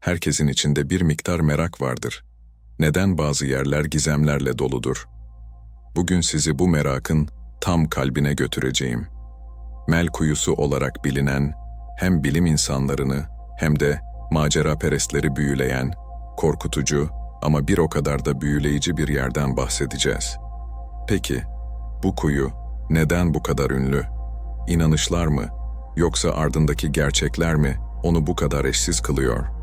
herkesin içinde bir miktar merak vardır. Neden bazı yerler gizemlerle doludur? Bugün sizi bu merakın tam kalbine götüreceğim. Mel kuyusu olarak bilinen, hem bilim insanlarını hem de macera perestleri büyüleyen, korkutucu ama bir o kadar da büyüleyici bir yerden bahsedeceğiz. Peki, bu kuyu neden bu kadar ünlü? İnanışlar mı, yoksa ardındaki gerçekler mi onu bu kadar eşsiz kılıyor?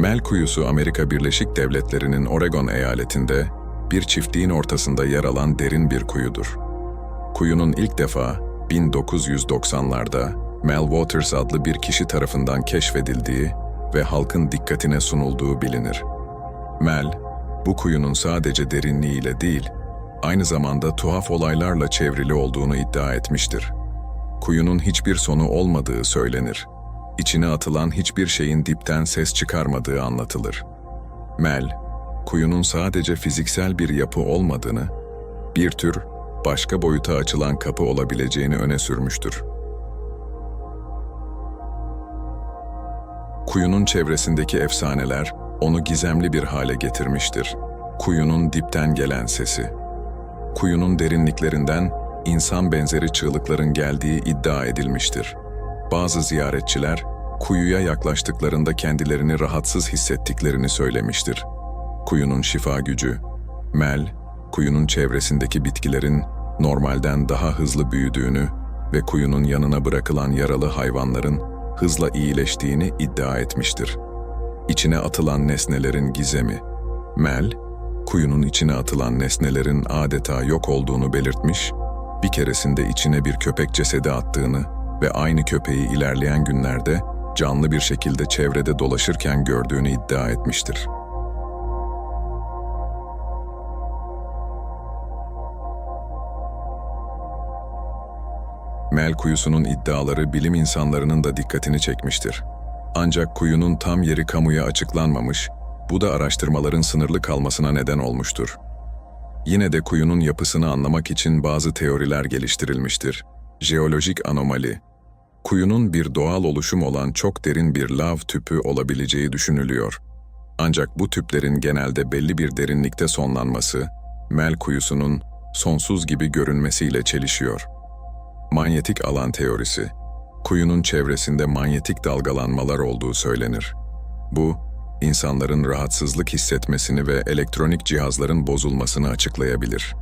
Mel Kuyusu Amerika Birleşik Devletleri'nin Oregon eyaletinde bir çiftliğin ortasında yer alan derin bir kuyudur. Kuyunun ilk defa 1990'larda Mel Waters adlı bir kişi tarafından keşfedildiği ve halkın dikkatine sunulduğu bilinir. Mel, bu kuyunun sadece derinliğiyle değil, aynı zamanda tuhaf olaylarla çevrili olduğunu iddia etmiştir. Kuyunun hiçbir sonu olmadığı söylenir. İçine atılan hiçbir şeyin dipten ses çıkarmadığı anlatılır. Mel, kuyunun sadece fiziksel bir yapı olmadığını, bir tür başka boyuta açılan kapı olabileceğini öne sürmüştür. Kuyunun çevresindeki efsaneler onu gizemli bir hale getirmiştir. Kuyunun dipten gelen sesi. Kuyunun derinliklerinden insan benzeri çığlıkların geldiği iddia edilmiştir. Bazı ziyaretçiler kuyuya yaklaştıklarında kendilerini rahatsız hissettiklerini söylemiştir. Kuyunun şifa gücü. Mel, kuyunun çevresindeki bitkilerin normalden daha hızlı büyüdüğünü ve kuyunun yanına bırakılan yaralı hayvanların hızla iyileştiğini iddia etmiştir. İçine atılan nesnelerin gizemi. Mel, kuyunun içine atılan nesnelerin adeta yok olduğunu belirtmiş, bir keresinde içine bir köpek cesedi attığını ve aynı köpeği ilerleyen günlerde canlı bir şekilde çevrede dolaşırken gördüğünü iddia etmiştir. Mel kuyusunun iddiaları bilim insanlarının da dikkatini çekmiştir. Ancak kuyunun tam yeri kamuya açıklanmamış, bu da araştırmaların sınırlı kalmasına neden olmuştur. Yine de kuyunun yapısını anlamak için bazı teoriler geliştirilmiştir. Jeolojik anomali, kuyunun bir doğal oluşum olan çok derin bir lav tüpü olabileceği düşünülüyor. Ancak bu tüplerin genelde belli bir derinlikte sonlanması, Mel kuyusunun sonsuz gibi görünmesiyle çelişiyor. Manyetik alan teorisi, kuyunun çevresinde manyetik dalgalanmalar olduğu söylenir. Bu, insanların rahatsızlık hissetmesini ve elektronik cihazların bozulmasını açıklayabilir.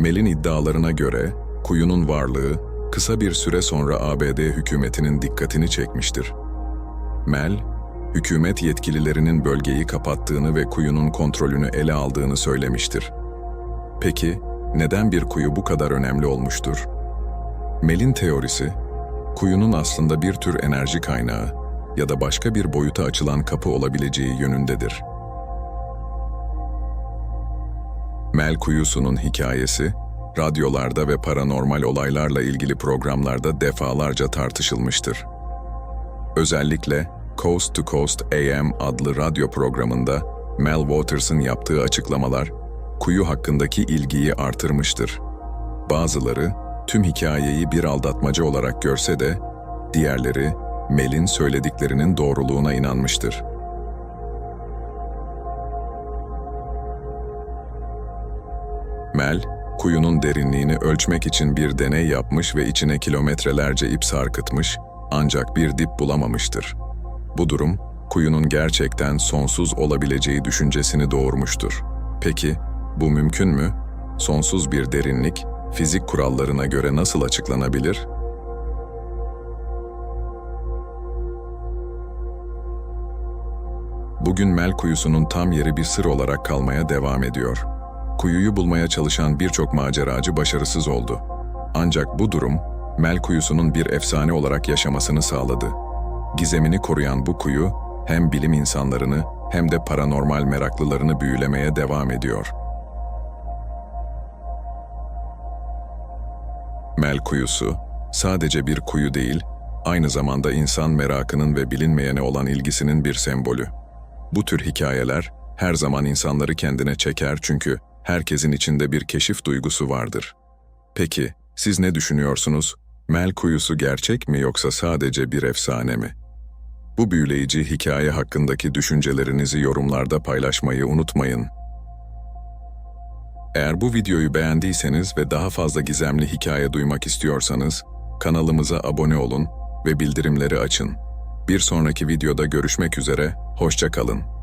Mel'in iddialarına göre kuyunun varlığı kısa bir süre sonra ABD hükümetinin dikkatini çekmiştir. Mel, hükümet yetkililerinin bölgeyi kapattığını ve kuyunun kontrolünü ele aldığını söylemiştir. Peki, neden bir kuyu bu kadar önemli olmuştur? Mel'in teorisi, kuyunun aslında bir tür enerji kaynağı ya da başka bir boyuta açılan kapı olabileceği yönündedir. Mel kuyusunun hikayesi, radyolarda ve paranormal olaylarla ilgili programlarda defalarca tartışılmıştır. Özellikle Coast to Coast AM adlı radyo programında Mel Waters'ın yaptığı açıklamalar kuyu hakkındaki ilgiyi artırmıştır. Bazıları tüm hikayeyi bir aldatmaca olarak görse de diğerleri Mel'in söylediklerinin doğruluğuna inanmıştır. Mel, kuyunun derinliğini ölçmek için bir deney yapmış ve içine kilometrelerce ip sarkıtmış ancak bir dip bulamamıştır. Bu durum, kuyunun gerçekten sonsuz olabileceği düşüncesini doğurmuştur. Peki, bu mümkün mü? Sonsuz bir derinlik, fizik kurallarına göre nasıl açıklanabilir? Bugün Mel kuyusunun tam yeri bir sır olarak kalmaya devam ediyor. Kuyuyu bulmaya çalışan birçok maceracı başarısız oldu. Ancak bu durum, Mel kuyusunun bir efsane olarak yaşamasını sağladı. Gizemini koruyan bu kuyu, hem bilim insanlarını hem de paranormal meraklılarını büyülemeye devam ediyor. Mel kuyusu, sadece bir kuyu değil, aynı zamanda insan merakının ve bilinmeyene olan ilgisinin bir sembolü. Bu tür hikayeler her zaman insanları kendine çeker çünkü herkesin içinde bir keşif duygusu vardır. Peki, siz ne düşünüyorsunuz? Mel kuyusu gerçek mi yoksa sadece bir efsane mi? Bu büyüleyici hikaye hakkındaki düşüncelerinizi yorumlarda paylaşmayı unutmayın. Eğer bu videoyu beğendiyseniz ve daha fazla gizemli hikaye duymak istiyorsanız, kanalımıza abone olun ve bildirimleri açın. Bir sonraki videoda görüşmek üzere, hoşça kalın.